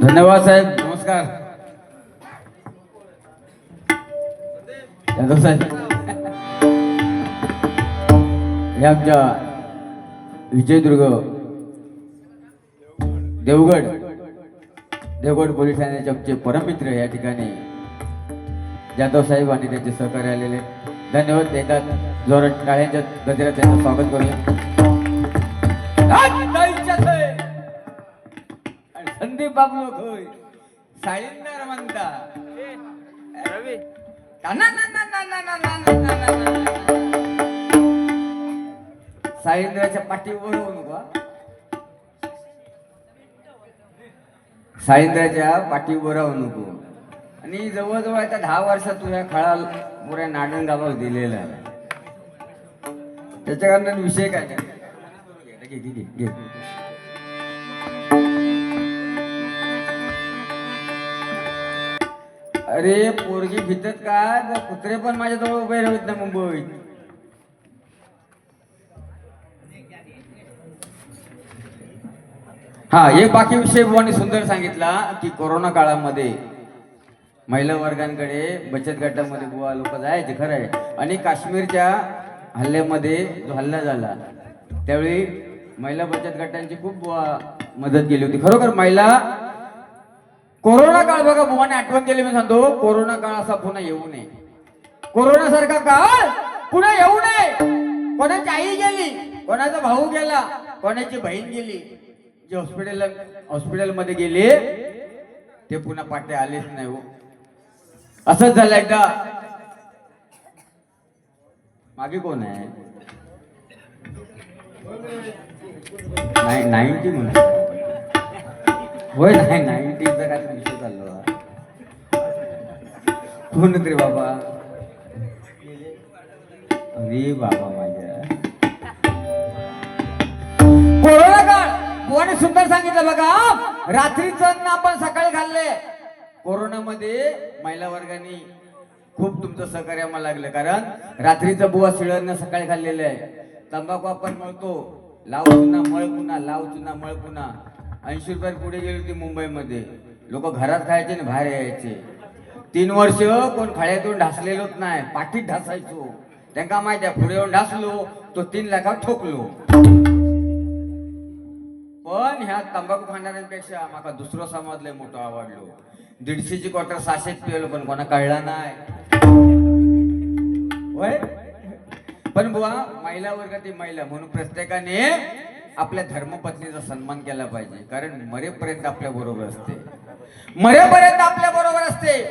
धन्यवाद साहेब नमस्कार. यादव साहेब. हे आमच्या विजयदुर्ग देवगड देवगड पोलीस ठाण्याचे आमचे परममित्र या ठिकाणी जाधव साहेब आणि त्यांचे सहकार्य आलेले. धन्यवाद देतात जोरात काळ्यांच्या गजरात त्यांचं स्वागत करूया. संदीप बाबू होय साळींदर म्हणता साईंद्राच्या पाठीवरून पाठीवर पाठीवर नको आणि जवळजवळ आता दहा वर्षात तुझ्या खळाल पुऱ्या नाडण गावा दिलेला आहे त्याच्या कारण विषय काय घे घे घे अरे पोरगी भीतत काय कुत्रे पण माझ्याजवळ उभे राहत ना मुंबईत. हा एक बाकी विषय बुवानी सुंदर सांगितला की कोरोना काळामध्ये महिला वर्गांकडे बचत गटामध्ये बुवा लोक जायचे खरं आहे. आणि काश्मीरच्या हल्ल्यामध्ये जो हल्ला झाला त्यावेळी महिला बचत गटांची खूप बुवा मदत केली होती. खरोखर महिला कोरोना काळ बघा बुवाने आठवण केली मी सांगतो. कोरोना काळ असा पुन्हा येऊ नये. कोरोना सारखा काळ पुन्हा येऊ नये. कोणाची आई गेली कोणाचा भाऊ गेला कोणाची बहीण गेली जे हॉस्पिटल हॉस्पिटलमध्ये गेले ते पुन्हा पाटे आलेच नाही हो. असंच झालं एकदा. मागे कोण आहे? नाही नाईन्टी म्हणून होय नाही नाईन्टीचा काय विषय चाललो कोण रे बाबा? अरे बाबा माझ्या. कोरोना काळ बुवाने सुंदर सांगितलं बघा रात्रीचं अन्न आपण सकाळी खाल्ले. कोरोनामध्ये महिला वर्गाने खूप तुमचं सहकार्य आम्हाला लागलं कारण रात्रीचं बुवा शिळं सकाळी खाल्लेलं आहे. तंबाखू आपण मळतो. लाव चुना मळ पुन्हा लाव चुना मळ पुन्हा. ऐंशी रुपये पुढे गेली होती मुंबईमध्ये? लोक घरात खायचे आणि बाहेर यायचे. तीन वर्ष कोण खाळ्यातून ढासलेलोच नाही पाठीत ढासायचो. त्यांना माहिती आहे पुढे येऊन ढासलो तो तीन लाखात ठोकलो. पण ह्या तंबाखू खाणाऱ्यांपेक्षा माका दुसरं समजलंय मोठं आवडलो. दीडशेची क्वार्टर सहाशेत पिलो पण कोणा कळला नाही. पण बुवा महिला वर्गातील महिला म्हणून प्रत्येकाने आपल्या धर्मपत्नीचा सन्मान केला पाहिजे. कारण मरेपर्यंत आपल्या बरोबर असते. मरेपर्यंत आपल्या बरोबर असते.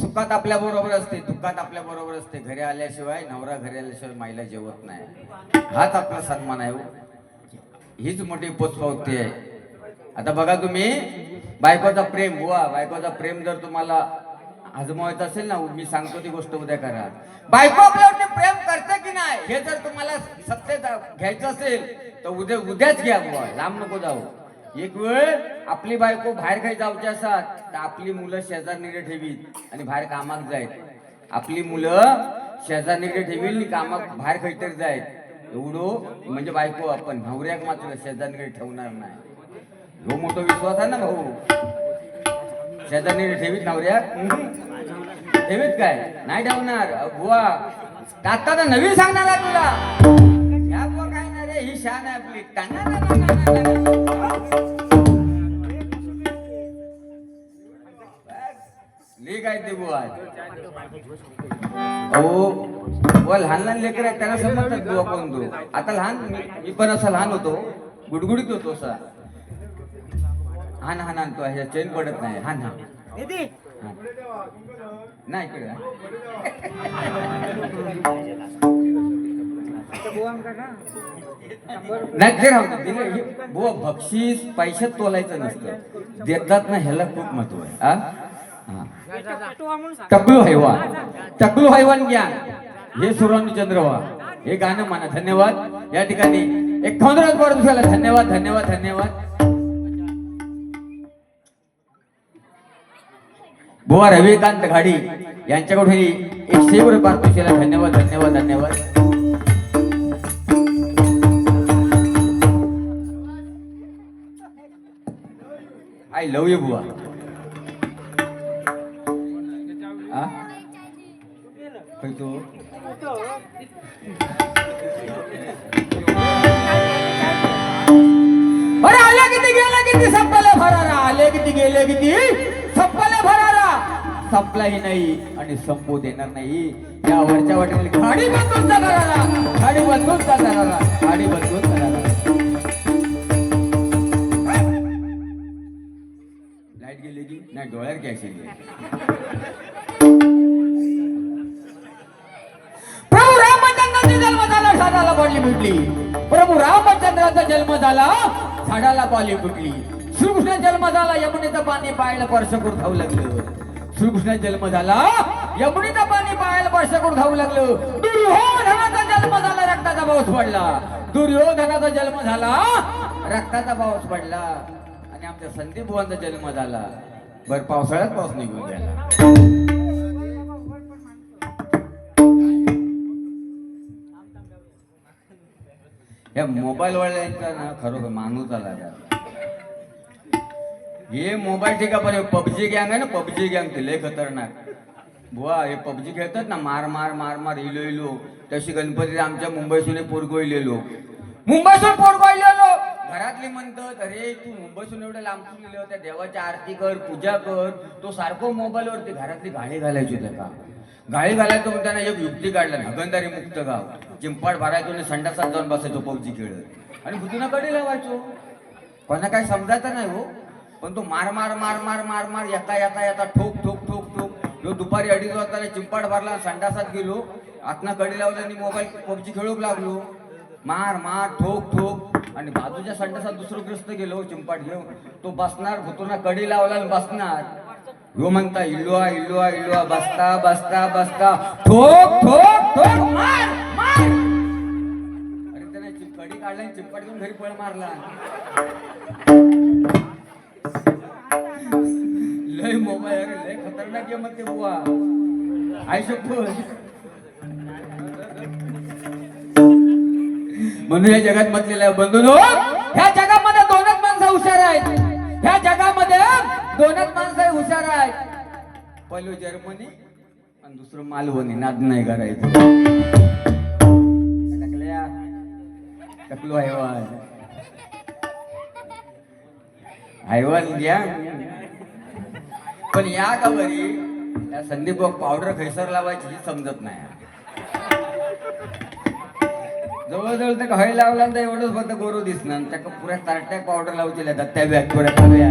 सुखात आपल्या बरोबर असते. दुःखात आपल्या बरोबर असते. घरी आल्याशिवाय नवरा घरी आल्याशिवाय माईला जेवत नाही. हाच आपला सन्मान आहे हो. हीच मोठी पोचपावती आहे. आता बघा तुम्ही बायकोचा प्रेम बुवा बायकोचा प्रेम जर तुम्हाला आजमावायचं असेल ना मी सांगतो ती गोष्ट उद्या करा बायको आपल्यावरती प्रेम करते की नाही हे जर तुम्हाला सत्य घ्यायचं असेल तर उद्या उद्याच घ्या बुवा लांब नको जाऊ. एक वेळ आपली बायको बाहेर काही जाऊची असतात तर आपली मुलं शेजारणीकडे ठेवीत आणि बाहेर कामाक जायत. आपली मुलं शेजारणीकडे ठेवील आणि कामाक बाहेर काहीतरी जायत. एवढं म्हणजे बायको आपण नवऱ्याक मात्र शेजारणीकडे ठेवणार नाही. हो मोठा विश्वास आहे ना भाऊ? शेजारणीकडे ठेवीत नवऱ्याक? ठेवीत काय? नाही ठेवणार. बुवा आता तर नवीन सांगणार आहे तुला. या बुवा काय नाही रे ही शान आहे आपली. ली काय ते बुवा. अहो बुवा लहान लहान लेकर आहेत त्यांना समजतात बुवा कोण तू. आता लहान मी- मी पण असा लहान होतो गुडगुडीत होतो असा. हान हान आणतो ह्या चेन पडत नाही. हान हा नाही इकडे नाही ते राहू बुवा बक्षीस पैशात तोलायचं नसतं. देतात ना ह्याला खूप महत्त्व आहे. हा? टकलू हैवान. टकलू हैवान ज्ञान हे सुरानुचंद्र वा हे गाणं म्हणा. धन्यवाद. या ठिकाणी एक वर दुसऱ्याला धन्यवाद धन्यवाद धन्यवाद. बुवा रविकांत घाडी यांच्याकडून ही एकशे रुपये धन्यवाद धन्यवाद धन्यवाद. आय लव यू बुवा. आ? अरे आले किती गेले किती संपले भरारा आले किती गेले किती? संपलाही नाही आणि संपू देणार नाही. या वरच्या वाटेल खाडी बदलून जाणारा खाडी बदलून जाणारा खाडी बदलून जाणारा. लाइट गेली की? नाही डोळ्यात गॅस गेली प्रभू रामचंद्राचा जन्म झाला झाडाला बॉली फुटली प्रभू रामचंद्राचा जन्म झाला झाडाला बॉली फुटली श्रीकृष्ण जन्म झाला यमुनेचं पाणी पायला स्पर्श करून धावू लागलं. श्रीकृष्णाचा जन्म झाला. यमुनेचं पाणी पायाला पाशाकडून करून धावू लागलं. दुर्योधनाचा जन्म झाला रक्ताचा पाऊस पडला. दुर्योधनाचा जन्म झाला रक्ताचा पाऊस पडला. आणि आमच्या संदीप बुवांचा जन्म झाला. बर पावसाळ्यात पाऊस निघून गेला. या मोबाईल वाल्यांचा ना खरोखर माणूस आला यार. हे मोबाईल ठीक आहे पण पबजी गँग आहे ना पबजी गँग ते लय खतरनाक। बुवा हे पबजी खेळतात ना मार मार मार मार इलो इलो तशी गणपती आमच्या मुंबईसून पोरगो इलेलो मुंबईसून पोरगो इलेलो घरातली म्हणतात अरे तू मुंबईसून एवढं लांबसून गेले होत्या देवाची आरती कर पूजा कर. तो सारखो मोबाईलवरती घरातली गाणी घालायची त्याला गाळी घालायचं म्हणून एक युक्ती काढला हगंदारी मुक्त गाव. चिंपाड भरायचो आणि संडासात जाऊन बसायचो पबजी खेळत. आणि भुतीनं कडे लावायचो. कोणा काय समजायचं नाही हो. पण तो मार मार मार मार मार मार येता येता येता ठोक ठोक ठोक ठोक. ह्यो दुपारी अडीच वाजता चिंपाड भरला संडासात गेलो. आतनं कडे लावलं आणि मोबाईल पबजी खेळूक लागलो. मार मार ठोक ठोक. आणि बाजूच्या संडासात दुसरं ग्रस्त गेलो चिंपाड. घेऊन तो बसणार भुतूना कडी लावला आणि बसणार. ह्यो म्हणता इल्लुआ इल्लुआ इल्लुआ बसता बसता बसता. ठोक ठोक ठोक. मार मार. अरे त्याने कडी काढला चिपट घेऊन घरी पळ मारला. लय मोबाईल अरे लय खतरनाक गेम ते बुवा. आई शकतो म्हणून या जगात म्हटलेलं आहे बंधून ह्या जगामध्ये दोनच माणसं हुशार आहेत. ह्या जगामध्ये दोनच माणसं हुशार आहेत. पहिलं जर्मनी आणि दुसरं मालवणी नाद नाही करायचं टाकल्या टाकलो हैवान. हैवान घ्या. पण या गावरी या संदीप पावडर खैसर लावायची ही समजत नाही. जवळजवळ ते हय लावला तर एवढंच फक्त गोरू दिसणार त्या पुऱ्या तारट्या पावडर लावतील त्या बॅग पुऱ्या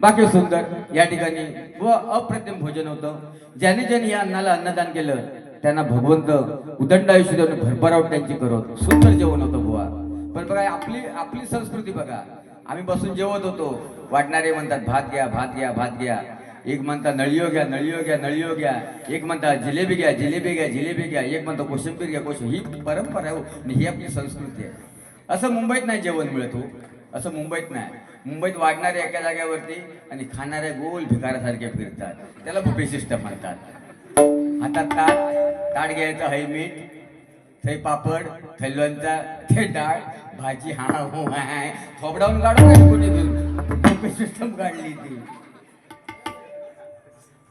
बाकी सुंदर या ठिकाणी व अप्रतिम भोजन होतं. ज्याने ज्याने या अन्नाला अन्नदान केलं त्यांना भगवंत उदंड आयुष्य देऊन भरभराट त्यांची करत. सुंदर जेवण होतं बुवा. पण बघा आपली आपली संस्कृती बघा. आम्ही बसून जेवत होतो. वाटणारे म्हणतात भात घ्या भात घ्या भात घ्या. एक म्हणता नळियो घ्या नळियो घ्या नळियो घ्या. एक म्हणता जिलेबी घ्या जिलेबी घ्या जिलेबी घ्या. एक म्हणता कोशिंबीर घ्या कोशिंबीर. ही परंपरा आहे हो. आणि ही आपली संस्कृती आहे. असं मुंबईत नाही जेवण मिळतो हो. असं मुंबईत नाही. मुंबईत वाढणारे एका जाग्यावरती आणि खाणाऱ्या गोल भिकारासारख्या फिरतात. त्याला बुफे सिस्टम म्हणतात. हातात ताट ताट घ्यायचं हई मीठ थै पापड थै लोणचा ते डाळ भाजी हा हो हाय थोबडावून काढून कोणी बुफे सिस्टम काढली ती.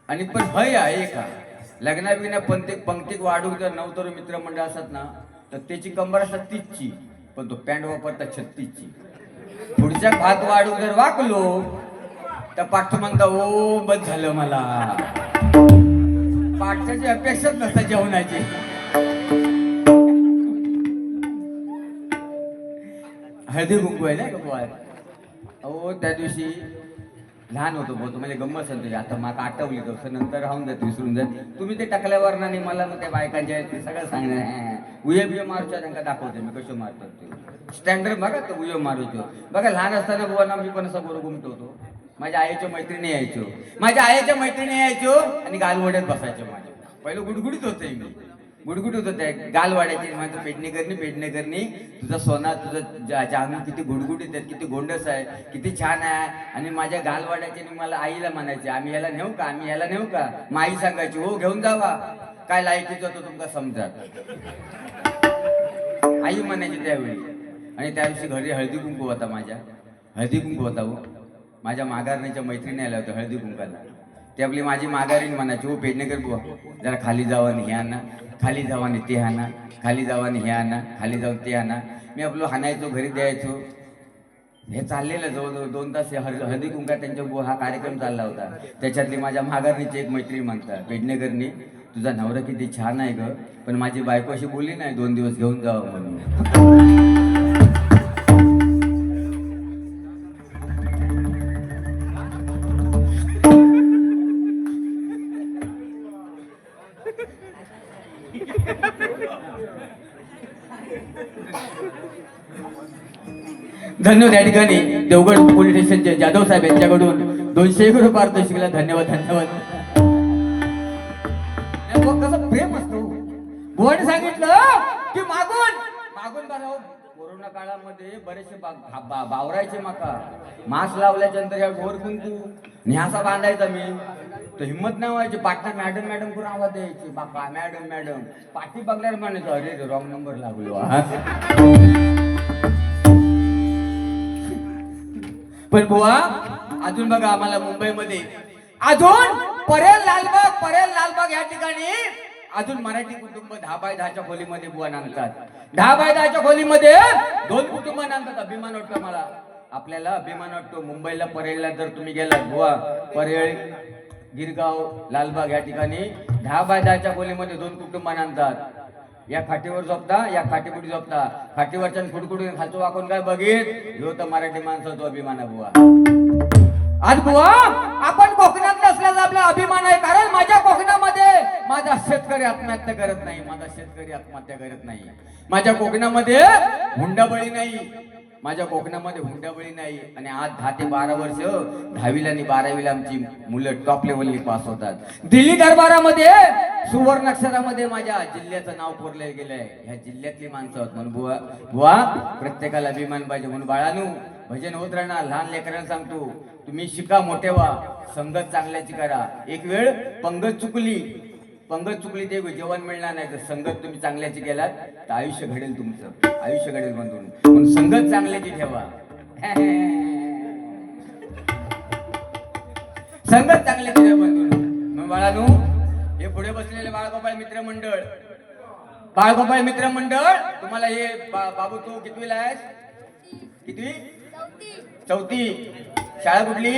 आणि पण भय आहे का? लग्ना बिग्ना पंक्ती पंक्तीक वाढूक जर नवतरू मित्रमंडळ असतात ना तर त्याची कंबर असतात तीसची पण तो पॅन्ट वापरतात छत्तीसची. पुढच्या भात वाढूक जर वाकलो तर पाठ म्हणता ओ बस झालं मला. पाठच्याची अपेक्षाच नसतात जेवणाची. हळदी कुंकू आहे ना का आहे अहो त्या दिवशी लहान होतो बहुत म्हणजे गंमत सांगतो आता माका आठवली तसं नंतर राहून जात विसरून जात. तुम्ही ते टाकल्यावर नाही आणि मला मग त्या बायकांच्या आहेत ते सगळं सांगणार उये बियो मारूच्या त्यांना दाखवते मी कसं मारतो ते. स्टँडर्ड बघा तो उये मारूचो. बघा लहान असताना बुवा मी पण असं बरोबर घुमतो होतो. माझ्या आईच्या मैत्रिणी यायचो. माझ्या आईच्या मैत्रिणी यायचो आणि गालवड्यात बसायचो माझ्या. पहिलं गुडगुडीत होते मी. गुडगुड होत होत्या गाल वाढायची माझं पेडणी करणी पेटणी करणी तुझा सोना तुझं जा- जानू किती गुडगुड आहेत किती गोंडस आहे किती छान आहे. आणि माझ्या गाल आणि मला आईला म्हणायचे आम्ही याला नेऊ का? आम्ही याला नेऊ का? मग आई सांगायची हो घेऊन जावा. काय लायकीचं तो तुमका समजा आई म्हणायची त्यावेळी आणि त्या दिवशी घरी हळदी कुंकू होता माझ्या. हळदी कुंकू होता हो माझ्या माघारणीच्या मैत्रिणी आल्या होत्या हळदी कुंकाला. ते आपली माझी माघारीण म्हणायची हो पेडणेकर बुवा जरा खाली जावा आणि हे आणा खाली जावा आणि ते आणा खाली जावा आणि हे आणा खाली जाऊन ते आणा. मी आपलं हाणायचो घरी द्यायचो. हे चाललेलं जवळजवळ दोन तास हर हळ- हळदी कुंका त्यांच्या बुवा हा कार्यक्रम चालला होता. त्याच्यातली माझ्या माघारणीची एक मैत्रीण म्हणतात पेडणेकरनी तुझा नवरा किती छान आहे ग पण माझी बायको अशी बोलली नाही दोन दिवस घेऊन जावं म्हणून. धन्यवाद या ठिकाणी देवगड पोलीस स्टेशनचे जाधव साहेब यांच्याकडून दोनशे एक रुपये पारितोषिकला धन्यवाद धन्यवाद. कसं प्रेम असतो. कोण सांगितलं की मागून. मागून बघा हो, कोरोना काळामध्ये बरेचसे बा- बावरायचे माका. मास्क लावल्याच्या नंतर या ढोर कुंकू. न्यासा बांधायचा मी. तर हिंमत नाही व्हायची. पाटणा मॅडम मॅडम करून आवाज द्यायची. बापा मॅडम मॅडम पाठी बघल्यावर म्हणायचं अरे रॉंग नंबर लागलो पण बुवा अजून बघा आम्हाला मुंबईमध्ये. अजून परेल लालबाग परेल लालबाग या ठिकाणी अजून मराठी कुटुंब दहा बाय दहाच्या खोलीमध्ये बुवा नांदतात. दहा बाय दहाच्या खोलीमध्ये दोन कुटुंब नांदतात अभिमान वाटतो मला आपल्याला अभिमान वाटतो. मुंबईला परेलला जर तुम्ही गेलात बुवा परेल गिरगाव लालबाग या ठिकाणी दहा बाय दहाच्या खोलीमध्ये दोन कुटुंब नांदतात. या खाटीवर झोपता या खाटीपुढे झोपता. खाटीवरच्या खुडकुडून खालचो वाकून काय बघित? ह्यो तर मराठी माणसाचा अभिमान आहे बुवा. आज बुवा आपण कोकणात असल्याचा आपला अभिमान आहे कारण माझ्या कोकणामध्ये माझा शेतकरी आत्महत्या करत नाही माझा शेतकरी आत्महत्या करत नाही. माझ्या कोकणामध्ये हुंडाबळी नाही. माझ्या कोकणामध्ये हुंडाबळी नाही आणि आज दहा ते बारा वर्ष दहावीला आणि बारावीला आमची मुलं टॉप लेवलनी पास होतात. दिल्ली दरबारामध्ये सुवर्ण अक्षरामध्ये माझ्या जिल्ह्याचं नाव कोरलं गेलंय. ह्या जिल्ह्यातली माणसं आहोत म्हणून बुवा बुवा प्रत्येकाला अभिमान पाहिजे म्हणून बाळानू भजन होत राहणार लहान लेकरांना सांगतो तुम्ही शिका मोठे व्हा संगत चांगल्याची करा. एक वेळ पंगत चुकली पंगत चुकली ते जेवण मिळणार नाही तर संगत तुम्ही चांगल्याची गेलात तर आयुष्य घडेल तुमचं. आयुष्य घडेल म्हणून म्हणून संगत चांगल्याची ठेवा. संगत चांगल्याची ठेवा बाळानू हे पुढे बसलेले बाळगोपाळ मित्र मंडळ. बाळगोपाळ मित्र मंडळ तुम्हाला हे बाबू तू कितवीला आहेस? कितवी? चौथी. शाळा कुठली?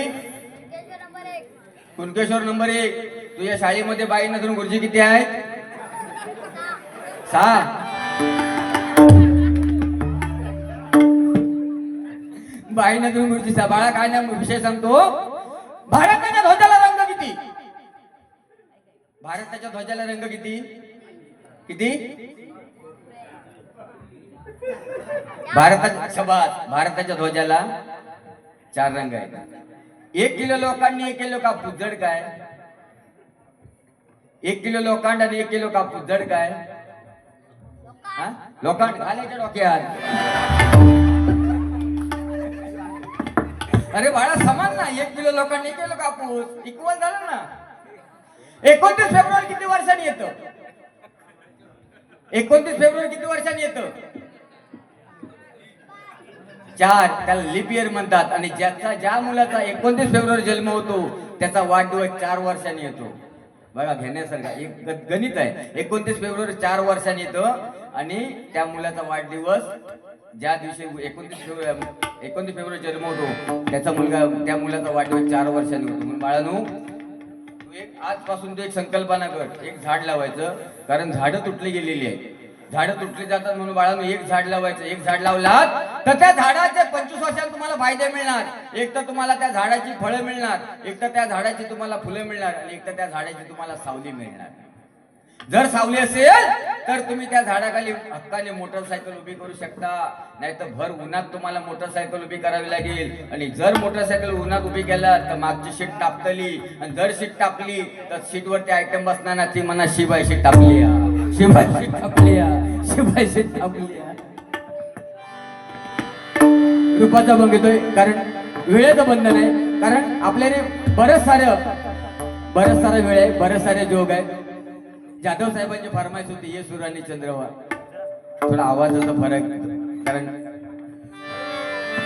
कुणकेश्वर नंबर एक. तुझ्या शाळेमध्ये बाई नजरून गुरुजी किती आहेत? सहा. बाई नजरून गुरुजी सा बाळा काय ना विषय सांगतो. भारताच्या ध्वजाला रंग किती? भारताच्या ध्वजाला रंग किती? किती? भारताच्या शबास. भारताच्या ध्वजाला चार रंग आहेत. एक किलो लोकांनी एक किलो कापूस जड काय? एक किलो लोखंड आणि एक किलो कापूस जड काय? हा? लोखंड घालायच्या डोक्यात. अरे बाळा समान ना. एक किलो लोकांनी एक किलो कापूस. इक्वल झालं ना? एकोणतीस फेब्रुवारी किती वर्षांनी येतं? एकोणतीस फेब्रुवारी किती वर्षांनी येतं? चार त्याला लिप इयर म्हणतात आणि ज्याचा ज्या मुलाचा एकोणतीस फेब्रुवारी जन्म होतो त्याचा वाढदिवस चार वर्षांनी येतो. बघा घेण्यासारखा एक ग- गणित आहे. एकोणतीस फेब्रुवारी चार वर्षांनी येतं आणि त्या मुलाचा वाढदिवस ज्या दिवशी एकोणतीस फेब्रुवारी एकोणतीस फेब्रुवारी जन्म होतो त्याचा मुलगा त्या मुलाचा वाढदिवस चार वर्षांनी होतो. म्हणून बाळानू तू एक आजपासून तू एक संकल्पना कर. एक झाड लावायचं कारण झाडं तुटली गेलेली आहे झाडं तुटली जातात म्हणून बाळांनो एक झाड लावायचं एक झाड लावलात तर त्या झाडाचे पंचवीस वर्षात तुम्हाला फायदे मिळणार. एक तर तुम्हाला त्या झाडाची फळं मिळणार एक तर त्या झाडाची तुम्हाला फुलं मिळणार आणि एक तर त्या झाडाची तुम्हाला सावली मिळणार. जर सावली असेल तर तुम्ही त्या झाडाखाली हक्काने मोटरसायकल उभी करू शकता. नाही तर भर उन्हात तुम्हाला मोटरसायकल उभी करावी लागेल. आणि जर मोटरसायकल उन्हात उभी केला तर मागची सीट टापतली आणि जर शीट टापली तर शीटवरती आयटम बसणार ना ती म्हणा शिवाय शीट टापली शिवाय शीट टापली या. शिबाई रुपाचा भंग येतोय कारण वेळेचं बंधन आहे. कारण आपल्याने बरंच सारं बरंच सारा वेळ आहे बरेच सारे जोग आहे. जाधव साहेबांची फरमाईश होती ये सुराने चंद्रवा थोडा आवाजाचा फरक कारण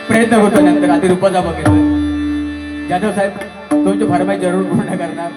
प्रयत्न होतो नंतर. आधी रुपाचा भंग घेतोय. जाधव साहेब तुमची फरमाई जरूर पूर्ण करणार.